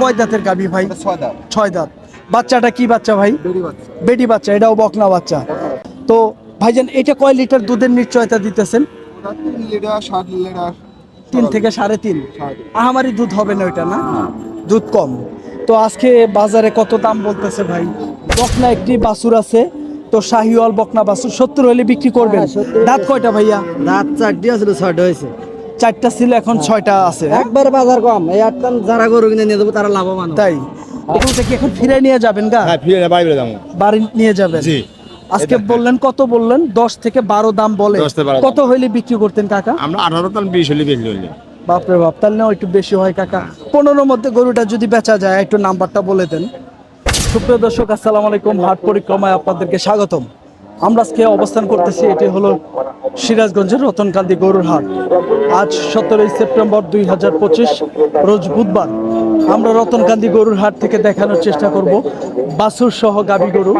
কয় দাঁতের গাবি ভাই? ছয় দাঁত। বাচ্চাটা কি বাচ্চা ভাই? বেটি বাচ্চা। এটাও বকনা বাচ্চা। তো ভাইজান এটা কয় লিটার দুধের নিশ্চয়তা দিতেছেন? তিন থেকে সাড়ে তিন। আহামারি দুধ হবে না ওইটা না? দুধ কম। তো আজকে বাজারে কত দাম বলতেছে ভাই? বকনা একটি বাছুর আছে তো শাহিওয়াল বকনা বাছুর। সত্তর হলে বিক্রি করবেন। দাঁত কয়টা ভাইয়া? রাত চারটি আসলে ছয়টা হয়েছে। চারটা ছিল এখন ছয়টা আছে। হ্যাঁ? একবার বাজার কম এই আটটা যারা গরু কিনে নিয়ে যাব তারা লাভবান। তাই। এগুলোটা কি এখন ফিরে নিয়ে যাবেন গা? হ্যাঁ ফিরে বাইরে যাব। বাড়ি নিয়ে যাবেন? জি। আজকে বললেন কত বললেন? দশ থেকে বারো দাম বলে। 10 থেকে 12 কত হইলে বিক্রি করতেন কাকা? আমরা আঠারো দাম বিশ হলে বিক্রি হইলে বাপরে বাপ তাহলে না একটু বেশি হয় কাকা। পনেরোর মধ্যে গরুটা যদি বেচা যায় একটু নাম্বারটা বলে দেন। সুপ্রিয় দর্শক আসসালামু আলাইকুম। হাট পরিক্রমায় আপনাদেরকে স্বাগতম। আমরা আজকে অবস্থান করতেছি, এটি হলো সিরাজগঞ্জের রতনকান্দি গরুর হাট। আজ সতেরোই সেপ্টেম্বর দুই হাজার পঁচিশ, রোজ বুধবার। আমরা রতনকান্দি গরুর হাট থেকে দেখানোর চেষ্টা করব বাছুর সহ গাবি গরু।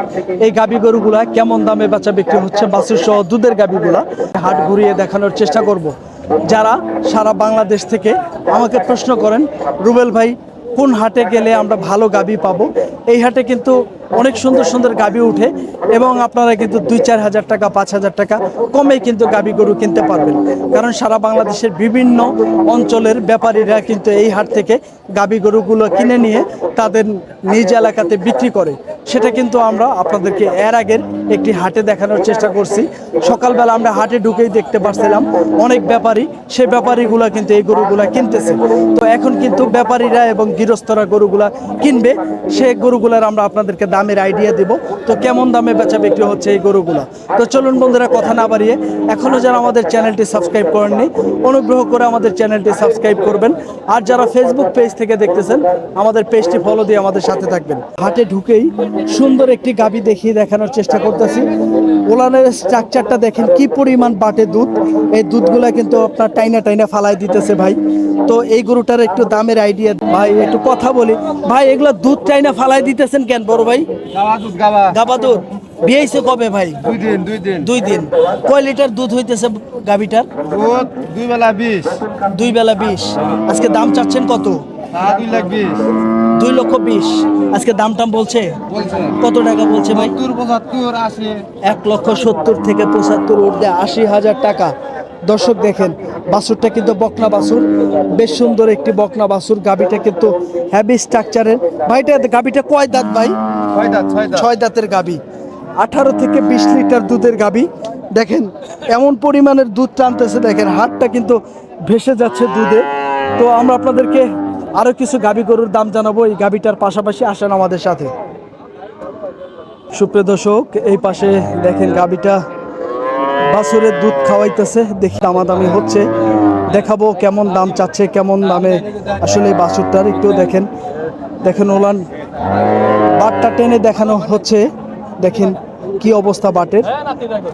এই গাবি গরুগুলা কেমন দামে বেচা বিক্রি হচ্ছে, বাছুর সহ দুধের গাবিগুলা হাট ঘুরিয়ে দেখানোর চেষ্টা করব। যারা সারা বাংলাদেশ থেকে আমাকে প্রশ্ন করেন, রুবেল ভাই, কোন হাটে গেলে আমরা ভালো গাবি পাবো? এই হাটে কিন্তু অনেক সুন্দর সুন্দর গাবি উঠে এবং আপনারা কিন্তু দুই চার হাজার টাকা, পাঁচ হাজার টাকা কমে কিন্তু গাবি গরু কিনতে পারবেন। কারণ সারা বাংলাদেশের বিভিন্ন অঞ্চলের ব্যাপারীরা কিন্তু এই হাট থেকে গাবি গরুগুলো কিনে নিয়ে তাদের নিজ এলাকাতে বিক্রি করে। সেটা কিন্তু আমরা আপনাদেরকে এর আগের একটি হাটে দেখানোর চেষ্টা করছি। সকালবেলা আমরা হাটে ঢুকেই দেখতে পাচ্ছিলাম অনেক ব্যাপারী, সে ব্যাপারীগুলো কিন্তু এই গরুগুলা কিনতেছে। তো এখন কিন্তু ব্যাপারীরা এবং গৃহস্থরা গরুগুলা কিনবে সেই গরুগুলার আমরা আপনাদেরকে দামের আইডিয়া দিব। তো কেমন দামে বেচা বিক্রি হচ্ছে এই গরুগুলা? তো চলুন বন্ধুরা, কথা না বাড়িয়ে এখনও যারা আমাদের চ্যানেলটি সাবস্ক্রাইব করেননি, অনুগ্রহ করে আমাদের চ্যানেলটি সাবস্ক্রাইব করবেন। আর যারা ফেসবুক পেজ থেকে দেখতেছেন, আমাদের পেজটি ফলো দিয়ে আমাদের সাথে থাকবেন। হাটে ঢুকেই সুন্দর একটি গাবি দেখিয়ে দেখানোর চেষ্টা করতেছি। ওলানের স্ট্রাকচারটা দেখেন কি পরিমাণ বাটে দুধ। এই দুধগুলা কিন্তু আপনার টাইনা টাইনা ফালাই দিতেছে ভাই। তো এই গরুটার একটু দামের আইডিয়া ভাই, একটু কথা বলি। ভাই, এগুলো দুধ টাইনা ফালাই দিতেছেন কেন বড় ভাই? গাবা দুধ বিয়েছে কবে ভাই? দুই দিন দুই দিন। দুই দিন। কয় লিটার দুধ হইতেছে গাবিটার দুধ দুই বেলা বিশ। দুই বেলা বিশ। আজকে দাম চাচ্ছেন কত? দুই লাখ বিশ। দুই লক্ষ বিশ। আজকে দাম টাম বলছে? কত টাকা বলছে ভাই? পঁচাত্তর আশি। এক লক্ষ সত্তর থেকে পঁচাত্তর উঠতে আশি হাজার টাকা। দর্শক দেখেন বাছুরটা কিন্তু বকনা বাছুর। বেশ সুন্দর একটি বকনা বাছুর। গাবিটা কিন্তু হ্যাভি স্ট্রাকচারের ভাইটা গাবিটা কয় দাঁত ভাই? ছয় দাঁত ছয় দাঁত। ছয় দাঁতের গাবি আঠারো থেকে বিশ লিটার দুধের গাবি দেখেন এমন পরিমাণের দুধ টানতেছে। দেখেন হাটটা কিন্তু ভেসে যাচ্ছে দুধে। তো আমরা আপনাদেরকে আরও কিছু গাবি গরুর দাম জানাব। এই গাবিটার পাশাপাশি আসেন আমাদের সাথে। সুপ্রিয় দর্শক এই পাশে দেখেন গাবিটা বাছুরের দুধ খাওয়াইতেছে দেখি দামাদামি হচ্ছে। দেখাবো কেমন দাম চাচ্ছে কেমন দামে আসলে বাছুরটার একটু দেখেন। দেখেন ওলান বাটটা টেনে দেখানো হচ্ছে। দেখেন কি অবস্থা বাটের।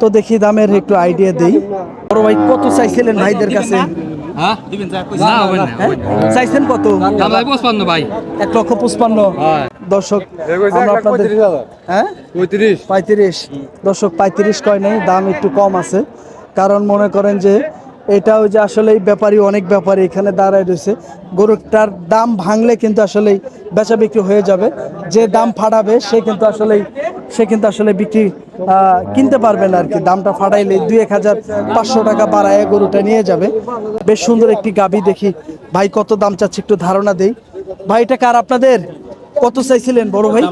তো দেখি দামের একটু আইডিয়া দেই। বড় ভাই কত চাইছিলেন ভাইদের কাছে? হ্যাঁ? হ্যাঁ? চাইছেন কত? ভাই। এক লক্ষ পঁচপান্ন। দর্শক আমরা আপনাদের হ্যাঁ? পঁয়ত্রিশ। পঁয়ত্রিশ। দর্শক পঁয়ত্রিশ কয় নেই দাম একটু কম আছে। কারণ মনে করেন যে এটা ওই যে আসলে ব্যাপারী অনেক ব্যাপারী এখানে দাঁড়ায় রয়েছে। গরুটার দাম ভাঙলে কিন্তু আসলে বেচা বিক্রি হয়ে যাবে। যে দাম ফাটাবে সে কিন্তু আসলেই সে কিন্তু আসলে বিক্রি কিনতে পারবে না আর কি দামটা ফাটাইলে দুই এক হাজার পাঁচশো টাকা বাড়ায় গরুটা নিয়ে যাবে। বেশ সুন্দর একটি গাবি দেখি। ভাই কত দাম চাচ্ছে একটু ধারণা দেই। ভাই এটা কার আপনাদের? কত চাইছিলেন বড় ভাই?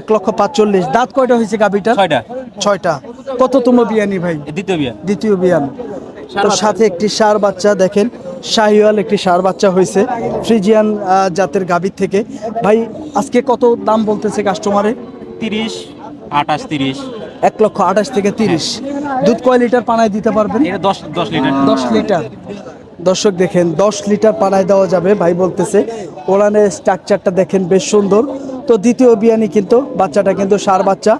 এক লক্ষ পাঁচচল্লিশ। দাঁত কয়টা হয়েছে গাবিটা ছয়টা। ছয়টা। কত তুমি বিয়ানি ভাই? দ্বিতীয় বিয়া দ্বিতীয় বিয়ান। তো সাথে একটি সার বাচ্চা দেখেন শাহিওয়াল একটি সার বাচ্চা হয়েছে ফ্রিজিয়ান জাতের গাভীর থেকে। ভাই আজকে কত দাম বলতেছে কাস্টমারে তিরিশ আঠাশ তিরিশ। এক লক্ষ আঠাশ থেকে তিরিশ। দুধ কয় লিটার পানায় দিতে পারবেন? দশ দশ লিটার। দশ লিটার। দর্শক দেখেন দশ লিটার পানায় দেওয়া যাবে ভাই বলতেছে ওলানের স্ট্রাকচারটা দেখেন বেশ সুন্দর। তো দ্বিতীয় বিয়ানি কিন্তু বাচ্চাটা কিন্তু সার বাচ্চা।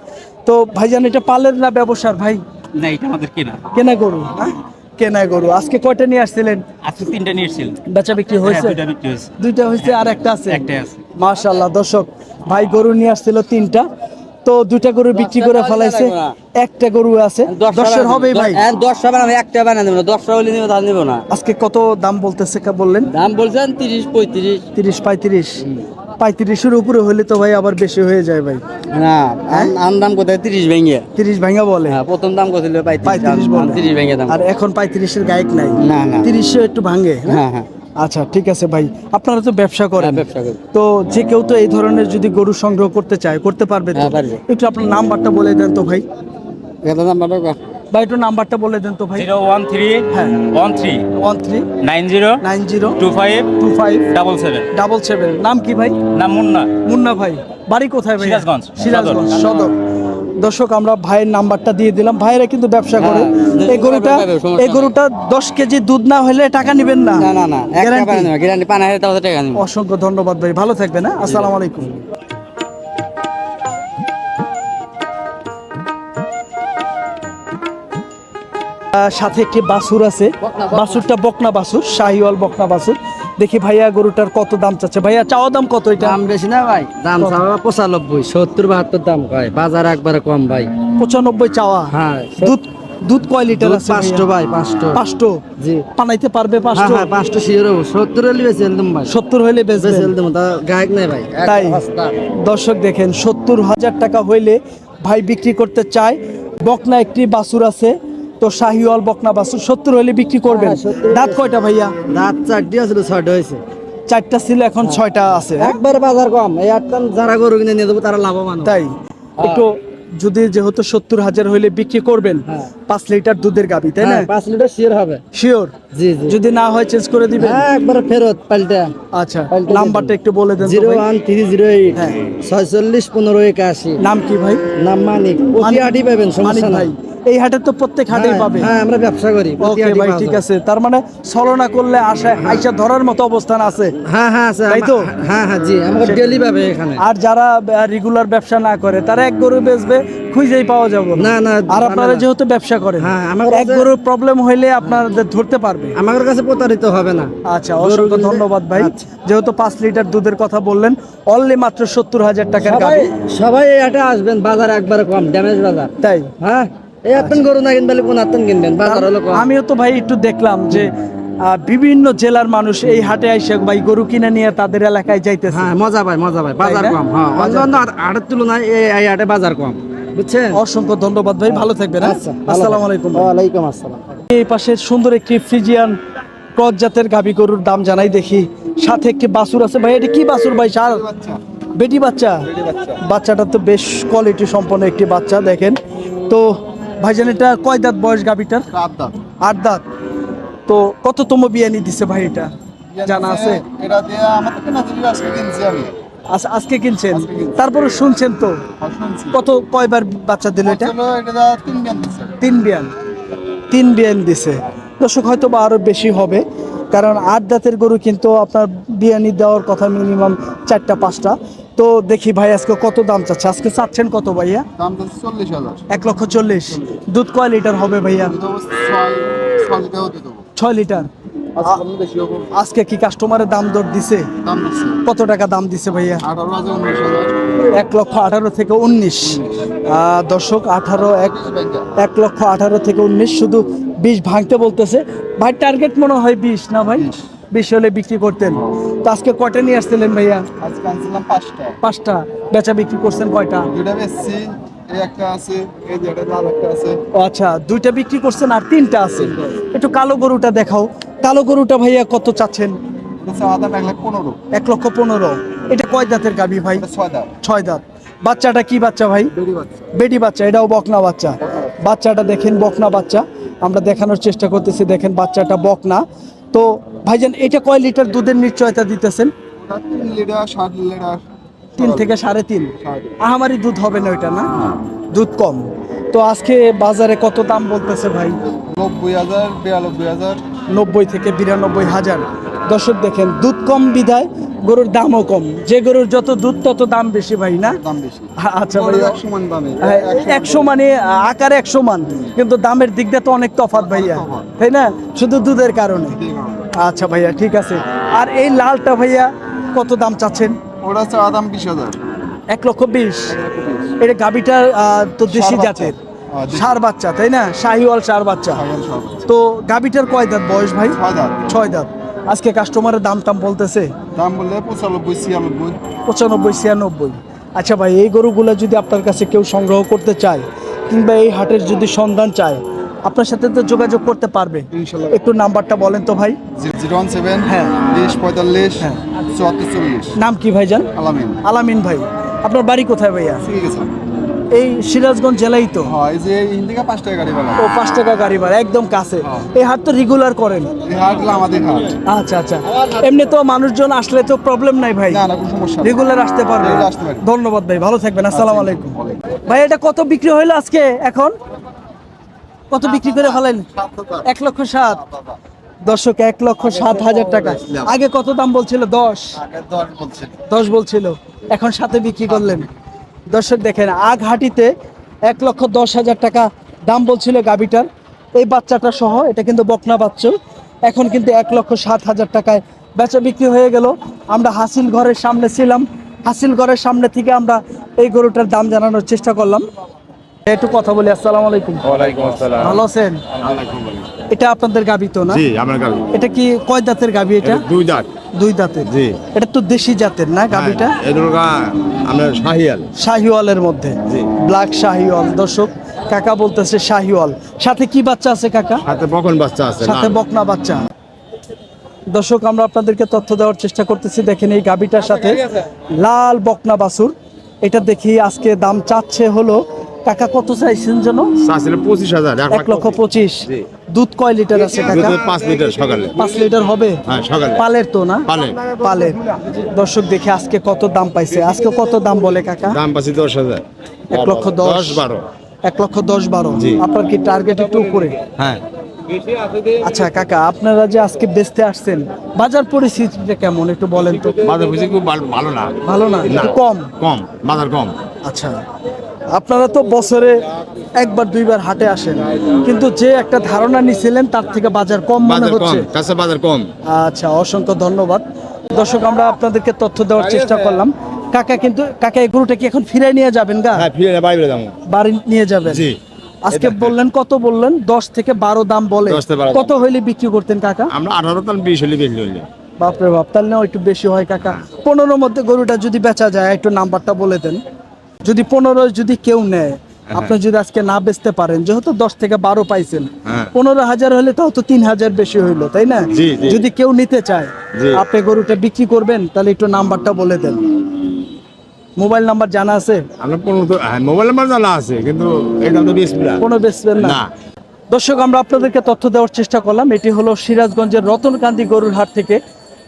তো ভাইজান এটা পালের না ব্যবসার ভাই? না এটা আমাদের কেনা। কেনা গরু হ্যাঁ? কেনা গরু। আজকে কয়টা নিয়ে আসছিলেন? আজকে তিনটা আসছিলেন বেচা বিক্রি হ্যাঁ হয়েছে? দুইটা বিক্রি হয়েছে। দুইটা হয়েছে আর একটা আছে? একটা আছে। মাশাল্লাহ দর্শক ভাই গরু নিয়ে আসছিল তিনটা। তো দুইটা গরু বিক্রি করে ফেলাইছে একটা গরু আছে। দশের হবেই ভাই। হ্যাঁ দশটা বানাবো একটা বানা দেবো না। দশটা হলে নিবো তাহলে নিবো না। আজকে কত দাম বলতেছে কা বললেন? দাম বলছেন তিরিশ পঁয়ত্রিশ। তিরিশ পঁয়ত্রিশ। পঁয়ত্রিশের উপরে হলে তো ভাই আবার বেশি হয়ে যায় ভাই। না আম- আম দাম কোথায়? তিরিশ ভেঙে। তিরিশ ভাঙা বলে। হ্যাঁ প্রথম দাম কত ছিল? পঁয়ত্রিশ বলে। তিরিশ ভেঙে দাম। আর এখন পঁয়ত্রিশের গায়ক নাই। না, না। তিরিশে একটু ভাঙে হ্যাঁ? হ্যাঁ হ্যাঁ। আচ্ছা ঠিক আছে ভাই। আপনারা তো ব্যবসা করেন। হ্যাঁ, ব্যবসা করি। তো যে কেউ তো এই ধরনের যদি গরু সংগ্রহ করতে চায় করতে পারবে তো? হ্যাঁ, পারবে। একটু আপনার নাম্বারটা বলে দেন তো ভাই। দাম ভাই একটু নাম্বারটা বলে দেন তো ভাই। জিরো ওয়ান থ্রি হ্যাঁ। One three one three nine zero nine zero. Two five two five double seven double seven. নাম কি ভাই? নাম মুন্না। মুন্না ভাই বাড়ি কোথায় ভাই? সিরাজগঞ্জ, সিরাজগঞ্জ সদর। দর্শক আমরা ভাইয়ের নাম্বারটা দিয়ে দিলাম। ভাইয়েরা কিন্তু ব্যবসা করে। এই গরুটা এই গরুটা দশ কেজি দুধ না হলে টাকা নেবেন না। অসংখ্য ধন্যবাদ ভাই ভালো থাকবেন হ্যাঁ? আসসালামু আলাইকুম। সাথে একটি বাছুর আছে। বাছুরটা বকনা বাছুর শাহিওয়াল বকনা বাছুর। দেখি ভাইয়া গরুটার কত দাম চাচ্ছে। ভাইয়া চাওয়া দাম কত এটা? দাম বেশি না ভাই দাম চাওয়া পঁচানব্বই সত্তর বাহাত্তর দাম কয় বাজার একবারে কম ভাই। পঁচানব্বই চাওয়া? হ্যাঁ দুধ দুধ কয় লিটার আছে পাঁচটো ভাই পাঁচটো পাঁচটো জি। পানাইতে পারবে হ্যাঁ পাঁচটো হ্যাঁ পাঁচটো শিওর হব। সত্তর হলে বেশি একদম ভাই। সত্তর হইলে বেশি একদম তা গায়ক নাই ভাই তাই। দর্শক দেখেন সত্তর হাজার টাকা হইলে ভাই বিক্রি করতে চায়। বকনা একটি বাছুর আছে তো শাহিওয়াল বকনা বাছুর সত্তর হইলে বিক্রি করবেন। হ্যাঁ, 70 দাঁত কয়টা ভাইয়া? দাঁত চারটি আছিল ছয়টা হয়েছে চারটা ছিল এখন ছয়টা আছে একবার বাজার কম এই আটটা যারা গরু কিনে নিয়ে দেবো তারা লাভবান তাই একটু যদি যেহেতু সত্তর হাজার হইলে বিক্রি করবেন হ্যাঁ। পাঁচ লিটার দুধের গাবি তাই না? হ্যাঁ, পাঁচ লিটার শিওর হবে। শিওর জি জি। যদি না হয় চেঞ্জ করে দিবেন? হ্যাঁ একবারে ফেরত পাল্টা। আচ্ছা নাম্বারটা একটু বলে দেন zero. One three zero eight হ্যাঁ। ছয়চল্লিশ পনেরো একাশি। নাম কি ভাই? নাম মানিক। মানিক- হাটই পাবেন সমস্যা নাই। এই হাটে তো প্রত্যেক হাটেই হ্যাঁ, পাবে। হ্যাঁ আমরা ব্যবসা করি ওকে ভাই ঠিক আছে। তার মানে ছলনা করলে আশা আইসা ধরার মতো অবস্থান আছে। হ্যাঁ হ্যাঁ আছে। তাই তো? হ্যাঁ হ্যাঁ জি আমাকে ডেলি পাবে এখানে। আর যারা রেগুলার ব্যবসা না করে তারা এক গরু বেচবে খুঁজেই পাওয়া যাবে না। না আর আপনারা যেহেতু ব্যবসা করেন হ্যাঁ, আমার এক গরুর প্রবলেম হইলে আপনাদের ধরতে পারবে। আমার কাছে প্রতারিত হবে না। আচ্ছা অসংখ্য ধন্যবাদ ভাই। আচ্ছা। যেহেতু পাঁচ লিটার দুধের কথা বললেন অনলি মাত্র সত্তর হাজার টাকার সবাই গাড়ি সবাই এই হাটে আসবেন বাজার একবারে কম ড্যামেজ বাজার। তাই? হ্যাঁ এই গরু না কিনবেন কোন আত্মন কিনবেন বাজার হলো আমিও তো ভাই একটু দেখলাম যে আহ, বিভিন্ন জেলার মানুষ এই হাটে আইসে ভাই গরু কিনে নিয়ে তাদের এলাকায় যাইতেছে। হ্যাঁ মজা পায় মজা পায় বাজার কম হ্যাঁ বাজার অন্য অন্য হাটের তুলনায় এই এই হাটে বাজার কম বুঝছেন? অসংখ্য ধন্যবাদ ভাই ভালো থাকবেন হ্যাঁ? আচ্ছা আসসালামু আলাইকুম ওয়ালাইকুম আসসালাম। এই পাশে সুন্দর একটি ফ্রিজিয়ান ক্রস জাতের গাভী গরুর দাম জানাই দেখি। সাথে একটি বাছুর আছে। ভাই এটা কি বাছুর ভাই সার? বেটি বাচ্চা। বাচ্চাটা তো বেশ কোয়ালিটি সম্পন্ন একটি বাচ্চা দেখেন। তো ভাইজান এটা কয় দাঁত বয়স গাভীটার? রাত দাও আট দাঁত। তো কত কততম বিয়ানি দিছে ভাই এটা? জানা আছে? এটা দিয়ে আমাদের কেনা জিনিস আজকে কিনছি আমি। আজকে কিনছেন? তারপরে শুনছেন তো? কত কয়বার বাচ্চা দিল এটা? তিন বিয়ান তিন বিয়ান। দিছে। দর্শক হয়তো বা আরও বেশি হবে কারণ আট দাঁতের গরু কিন্তু আপনার বিয়ানি দেওয়ার কথা মিনিমাম চারটা পাঁচটা। তো দেখি ভাই আজকে কত দাম চাচ্ছে? আজকে চাচ্ছেন কত ভাইয়া? দাম চল্লিশ হাজার। এক লক্ষ চল্লিশ। দুধ কয় লিটার হবে ভাইয়া? ছয় লিটার। আজকে কি কাস্টমারের দাম দর দিছে? কত টাকা দাম দিছে ভাইয়া? এক লক্ষ আঠারো থেকে উনিশ। দর্শক আঠারো এক এক লক্ষ আঠারো থেকে উনিশ। শুধু বিশ ভাঙতে বলতেছে। ভাই টার্গেট মনে হয় বিশ না ভাই? বিশ হলে বিক্রি করতেন। তো আজকে কয়টা নিয়ে আসছিলেন ভাইয়া? আজকে আনছিলাম পাঁচটা। পাঁচটা। বেচা বিক্রি করছেন কয়টা? দুইটা বেচছি এই একটা আছে এই যে একটা লাল একটা আছে। ও আচ্ছা দুইটা বিক্রি করছেন আর তিনটা আছে। একটু কালো গরুটা দেখাও। কালো গরুটা ভাইয়া কত চাচ্ছেন? বেচা এক লাখ পনেরো। এক লক্ষ পনেরো। এটা কয় দাঁতের গাবি ভাই? ছয় দাম ছয় দাঁত। বাচ্চাটা কি বাচ্চা ভাই? বেটি বাচ্চা। এটাও বকনা বাচ্চা। বাচ্চাটা দেখেন বকনা বাচ্চা। আমরা দেখানোর চেষ্টা করতেছি দেখেন বাচ্চাটা বকনা। তো ভাইজান, এটা কয় লিটার দুধের নিশ্চয়তা দিতেছেন? তিন থেকে সাড়ে তিন। আহামারি দুধ হবে না ওইটা, না? দুধ কম। তো আজকে বাজারে কত দাম বলতেছে ভাই? নব্বই হাজার, বিরানব্বই হাজার। নব্বই থেকে বিরানব্বই হাজার। দর্শক দেখেন দুধ কম বিধায় গরুর দামও কম। যে গরুর যত দুধ তত দাম বেশি ভাই না? দাম বেশি। আচ্ছা ভাই গরু এক সমান দামে। হ্যাঁ, একশো মানে আকারে একশো মান কিন্তু দামের দিক দিয়ে তো অনেক তফাৎ ভাইয়া। তাই না? শুধু দুধের কারণে। আচ্ছা ভাইয়া ঠিক আছে। আর এই লালটা ভাইয়া কত দাম চাচ্ছেন? ওটা হচ্ছে আদাম বিশ হাজার। এক লক্ষ বিশ। এটা গাবিটা তো দেশি জাতের। সার বাচ্চা তাই না? শাহিওয়াল সার বাচ্চা। তো গাবিটার কয় দাঁত বয়স ভাই? ছয় দাঁত। ছয় দাঁত। আজকে কাস্টমারের দাম টাম বলতেছে? দাম বললে পঁচানব্বই ছিয়ানব্বই। পঁচানব্বই ছিয়ানব্বই। আচ্ছা ভাই এই গরুগুলো যদি আপনার কাছে কেউ সংগ্রহ করতে চায় কিংবা এই হাটের যদি সন্ধান চায় আপনার সাথে তো যোগাযোগ করতে পারবে। একটু নাম্বারটা বলেন তো ভাই। জিরো ওয়ান সেভেন হ্যাঁ। বিশ পঁয়তাল্লিশ হ্যাঁ। চুয়াত্তর চল্লিশ। নাম কি ভাই জান আলামিন। আলামিন ভাই। আপনার বাড়ি কোথায় ভাইয়া? ঠিক আছে এই সিরাজগঞ্জ জেলাই তো? হ্যাঁ এই যে ইন্ডিকা পাঁচ টাকা গাড়ি ভাড়া। ও পাঁচ টাকা গাড়ি ভাড়া একদম কাছে। এই হাট তো রেগুলার করেন? আমাদের হাট। আচ্ছা আচ্ছা। এমনি তো মানুষজন আসলে তো প্রবলেম নাই ভাই। রেগুলার আসতে পারবে। Regular আসতে পারবে। ধন্যবাদ ভাই ভালো থাকবেন। আসসালামু আলাইকুম। ভাই এটা কত বিক্রি হইল আজকে এখন? কত বিক্রি করে ফেলেন? এক লক্ষ সাত। দর্শক এক লক্ষ সাত হাজার টাকা। আগে কত দাম বলছিল? দশ। দশ বলছিল। এখন সাথে বিক্রি করলেন। দর্শক দেখেন আগ হাটিতে এক লক্ষ দশ হাজার টাকা দাম বলছিল গাবিটার এই বাচ্চাটা সহ, এটা কিন্তু বকনা বাচ্চা। এখন কিন্তু এক লক্ষ সাত হাজার টাকায় বেচা বিক্রি হয়ে গেল। আমরা হাসিল ঘরের সামনে ছিলাম। হাসিল ঘরের সামনে থেকে আমরা এই গরুটার দাম জানানোর চেষ্টা করলাম। একটু কথা বলি আসসালামু আলাইকুম। ওয়ালাইকুম আসসালাম। ভালো আছেন? এটা আপনাদের গাবি তো না? জি আমার গাড়ি এটা কি কয় দাঁতের গাবি এটা? দুই দাঁত। দুই দাঁতের? জি। এটা তো দেশি জাতের না গাবিটা? এগুলো আপনার শাহিয়াল শাহিওয়ালের মধ্যে। জি। ব্ল্যাক শাহিওয়াল। দর্শক কাকা বলতেছে শাহিওয়াল। সাথে কি বাচ্চা আছে কাকা? হাতে বকন বাচ্চা আছে সাথে বকনা বাচ্চা। দর্শক আমরা আপনাদেরকে তথ্য দেওয়ার চেষ্টা করতেছি। দেখেন এই গাবিটার সাথে লাল বকনা বাসুর এটা দেখি আজকে দাম চাচ্ছে হলো কাকা কত চাইছেন যেন? চাইছিল পঁচিশ হাজার এক লক্ষ পঁচিশ। দুধ কয় লিটার আছে কাকা? পাঁচ লিটার সকালে। পাঁচ লিটার হবে? হ্যাঁ সকালে। পালের তো না? পালের। পালের। দর্শক দেখে আজকে কত দাম পাইছে? আজকে কত দাম বলে কাকা? দাম পাইছে দশ হাজার। এক লক্ষ দশ। দশ বারো। এক লক্ষ দশ বারো। আপনার কি টার্গেট একটু উপরে? হ্যাঁ। আচ্ছা কাকা আপনারা যে আজকে বেচতে আসছেন বাজার পরিস্থিতিটা কেমন? একটু বলেন তো। বাজার বুঝি খুব ভালো ভালো না। ভালো না একটু কম। কম বাজার কম। আচ্ছা আপনারা তো বছরে একবার দুইবার হাটে আসেন কিন্তু যে একটা ধারণা নিছিলেন তার থেকে বাজার কম মনে বাজার কম হচ্ছে। কাছে বাজার কম। আচ্ছা অসংখ্য ধন্যবাদ। দর্শক আমরা আপনাদেরকে তথ্য দেওয়ার চেষ্টা করলাম। কাকা কিন্তু কাকা এই গরুটা কি এখন ফিরে নিয়ে যাবেন গা? হ্যাঁ ফিরে না বাইরে যাব। বাড়ি নিয়ে যাবেন। জি। আজকে বললেন কত বললেন? দশ থেকে বারো দাম বলে। 10 থেকে 12 কত হইলে বিক্রি করতেন কাকা? আমরা আঠারো তাল বিশ হলে বেশি হইলে। বাপরে বাপ তাহলে না একটু বেশি হয় কাকা। পনেরোর মধ্যে গরুটা যদি বেচা যায় একটু নাম্বারটা বলে দেন। যদি পনেরো যদি কেউ নেয় আপনি যদি আজকে না বেচতে পারেন যেহেতু দশ থেকে বারো পাইছেন হ্যাঁ। পনেরো হাজার হলে তাও তো তিন হাজার বেশি হইল তাই না। যদি কেউ নিতে চায় আপনি গরুটা বিক্রি করবেন তাহলে একটু নাম্বারটা বলে দেন। মোবাইল নাম্বার জানা আছে? আমরা পনেরো তো হ্যাঁ মোবাইল নাম্বার জানা আছে কিন্তু এটা তো কোনো বেচবেন না? না। দর্শক আমরা আপনাদেরকে তথ্য দেওয়ার চেষ্টা করলাম। এটি হলো সিরাজগঞ্জের রতনকান্দি গরুর হাট থেকে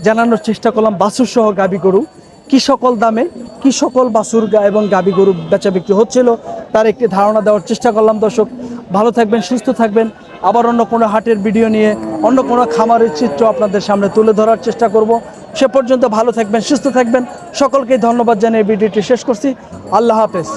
জানানোর চেষ্টা করলাম বাছুর সহ গাবি গরু। কি সকল দামে কি সকল বাছুর গা- এবং গাবি গরু বেচা বিক্রি হচ্ছিল তার একটি ধারণা দেওয়ার চেষ্টা করলাম দর্শক। ভালো থাকবেন সুস্থ থাকবেন। আবার অন্য কোনো হাটের ভিডিও নিয়ে অন্য কোনো খামারের চিত্র আপনাদের সামনে তুলে ধরার চেষ্টা করব। সে পর্যন্ত ভালো থাকবেন সুস্থ থাকবেন। সকলকে ধন্যবাদ জানিয়ে ভিডিওটি শেষ করছি। আল্লাহ হাফেজ।